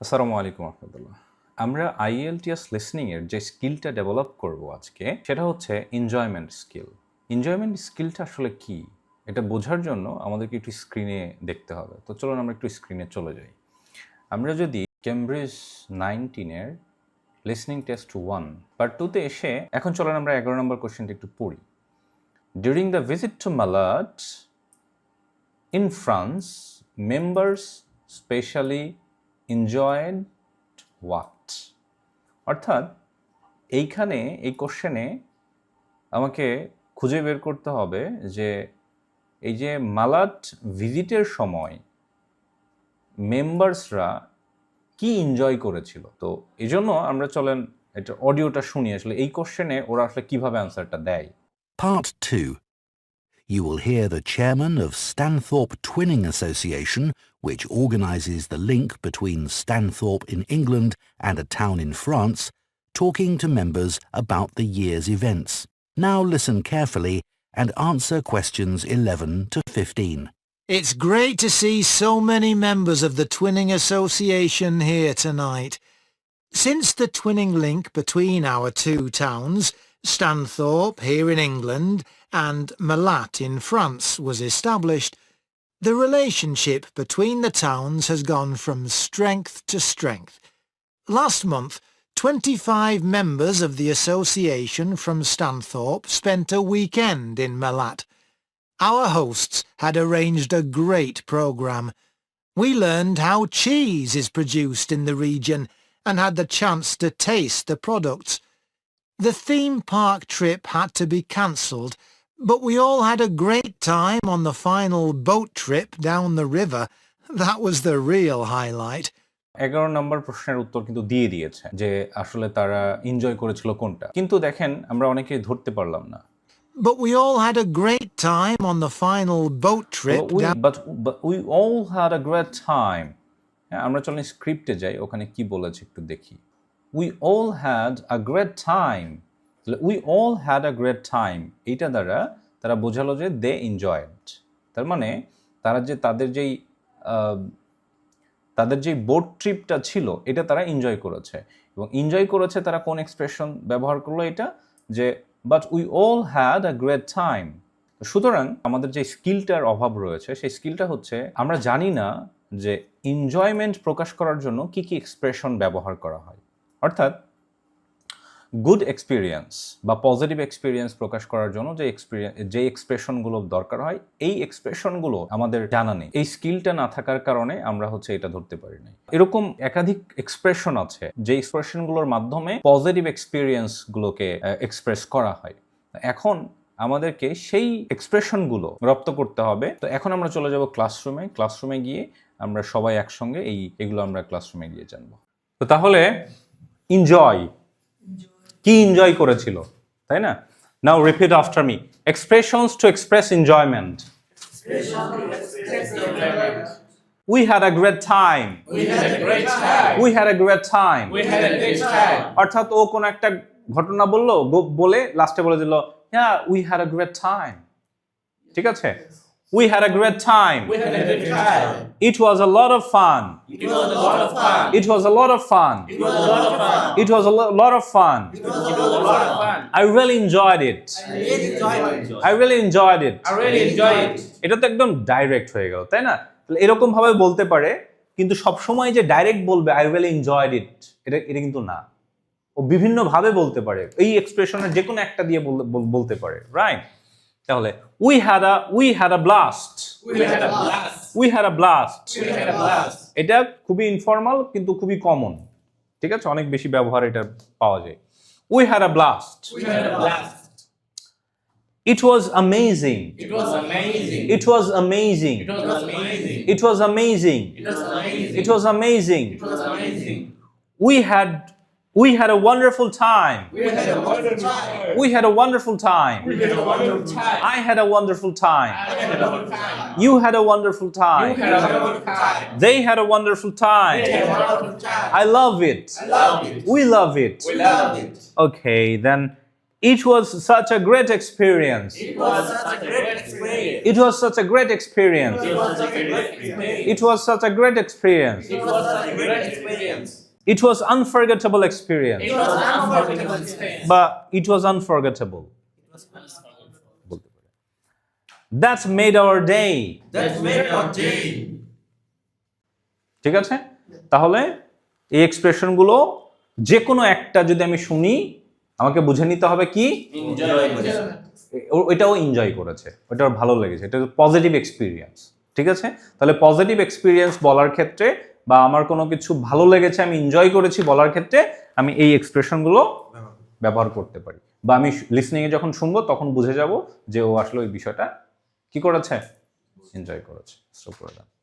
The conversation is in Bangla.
আসসালামু আলাইকুম রহমতুল্লাহ। আমরা আইএলটিএস লিসনিংয়ের যে স্কিলটা ডেভেলপ করব আজকে সেটা হচ্ছে এনজয়মেন্ট স্কিল এনজয়মেন্ট স্কিলটা আসলে কি? এটা বোঝার জন্য আমাদেরকে একটু স্ক্রিনে দেখতে হবে। তো চলুন আমরা একটু স্ক্রিনে চলে যাই। আমরা যদি কেমব্রিজ নাইনটিনের লিসনিং টেস্ট ওয়ান পার্ট টুতে এসে এখন চলুন আমরা এগারো নম্বর কোশ্চেনটা একটু পড়ি। ডিউরিং দ্য ভিজিট টু মালাট In France, members specially enjoyed what? অর্থাৎ এইখানে, এই কোশ্চেনে আমাকে খুঁজে বের করতে হবে যে এই যে মালাট ভিজিটের সময় মেম্বার্সরা কি এনজয় করেছিল তো এই জন্য আমরা চলেন এটা অডিওটা শুনি আসলে এই কোশ্চেনে ওরা আসলে কীভাবে আনসারটা দেয় Part 2. You will hear the chairman of Stanthorpe Twinning Association, which organises the link between Stanthorpe in England and a town in France, talking to members about the year's events. Now listen carefully and answer questions 11 to 15. It's great to see so many members of the Twinning Association here tonight. Since the twinning link between our two towns, Stanthorpe here in England and Malat in France was established, the relationship between the towns has gone from strength to strength. Last month, 25 members of the association from Stanthorpe spent a weekend in Malat. Our hosts had arranged a great programme. We learned how cheese is produced in the region and had the chance to taste the products. The theme park trip had to be cancelled, but we all had a great time on the final boat trip down the river. That was the real highlight. এগারো নম্বর প্রশ্নের উত্তর কিন্তু দিয়ে দিয়েছে যে আসলে তারা এনজয় করেছিল কোনটা কিন্তু দেখেন আমরা অনেকে ধরতে পারলাম না But we all had a great time on the final boat trip But we, but, but we all had a great time. হ্যাঁ, আমরা চলেন স্ক্রিপ্টে যাই ওখানে কি বলেছে একটু দেখি we all had a great time we all had a great time এইটা দ্বারা তারা বোঝালো যে দে এনজয়েড তার মানে তারা যে তাদের যেই তাদের যেই বোট ট্রিপটা ছিল, এটা তারা এনজয় করেছে। এবং এনজয় করেছে তারা কোন এক্সপ্রেশন ব্যবহার করল এটা? যে but we all had a great time সুতরাং আমাদের যে স্কিলটার অভাব রয়েছে, সেই স্কিলটা হচ্ছে আমরা জানি না যে এনজয়মেন্ট প্রকাশ করার জন্য কি কি এক্সপ্রেশন ব্যবহার করা হয়। অর্থাৎ গুড এক্সপিরিয়েন্স বা পজিটিভ এক্সপিরিয়েন্স প্রকাশ করার জন্য যে এক্সপিরিয়েন্স যে এক্সপ্রেশনগুলো দরকার হয়, এই এক্সপ্রেশনগুলো আমাদের জানা নেই। এই স্কিলটা না থাকার কারণে আমরা হচ্ছে এটা ধরতে পারি নাই। এরকম একাধিক এক্সপ্রেশন আছে, যে এক্সপ্রেশনগুলোর মাধ্যমে পজিটিভ এক্সপিরিয়েন্সগুলোকে এক্সপ্রেস করা হয়। এখন আমাদেরকে সেই এক্সপ্রেশনগুলো রপ্ত করতে হবে। তো এখন আমরা চলে যাব ক্লাসরুমে ক্লাসরুমে গিয়ে আমরা সবাই একসঙ্গে এই, এগুলো আমরা ক্লাসরুমে গিয়ে জানব। তো তাহলে এনজয় কি এনজয় করেছিল তাই না now repeat after me expressions to express enjoyment We had a great time. We had a great time. We had a great time. We had a great time. অর্থাৎ ও কোন একটা ঘটনা বলল বলে লাস্টে বলে দিল হ্যাঁ we had a great time ঠিক আছে we had a great time We had a great time. It was a lot of fun It was a lot of fun. It was a lot of fun It was a lot of fun. It was a lot of fun It was a lot of fun. I really enjoyed it I really enjoyed it. I really enjoyed it I really enjoyed it. এটা তো একদম ডাইরেক্ট হয়ে গেল তাই না তাহলে এরকম ভাবে বলতে পারে কিন্তু সব সময় যে ডাইরেক্ট বলবে আই রিয়েলি এনজয়েড ইট এটা এটা কিন্তু না ও বিভিন্ন ভাবে বলতে পারে এই এক্সপ্রেশনের যে কোনো একটা দিয়ে বল- বল- বলতে পারে রাইট তাহলে we had a we had a blast We had a blast. We had a blast We had a blast. এটা খুবই ইনফর্মাল কিন্তু খুবই কমন ঠিক আছে অনেক বেশি ব্যবহার এটা পাওয়া যায় we had a blast We had a blast. It was amazing It was amazing. It was amazing It was amazing. It was amazing It was amazing. It was amazing. It was amazing. We had we had a wonderful time. We had a wonderful time. We had a wonderful time. We had a wonderful time. I had a wonderful time. I had a wonderful time. You had a wonderful You time. had a wonderful time. They had a wonderful time. had a wonderful time. I love it. I love it. We love it. We love it. Okay, then It was such a great experience. It was such a great experience. It was such a great experience. It was such a great experience. It was such a great experience. Was unforgettable. বলতে পারি। That made our day. That made our day. ঠিক আছে তাহলে এই এক্সপ্রেশনগুলো যে কোনো একটা যদি আমি শুনি আমাকে বুঝে নিতে হবে কি ওইটাও এনজয় করেছে ওটা ভালো লেগেছে এটা পজিটিভ এক্সপিরিয়েন্স ঠিক আছে তাহলে পজিটিভ এক্সপিরিয়েন্স বলার ক্ষেত্রে বা আমার কোনো কিছু ভালো লেগেছে, আমি এনজয় করেছি বলার ক্ষেত্রে আমি এই এক্সপ্রেশনগুলো ব্যবহার করতে পারি। বা আমি লিসনিংয়ে যখন শুনব, তখন বুঝে যাব যে ও আসলে ওই বিষয়টা কি করেছে? এনজয় করেছে। স্টপ করে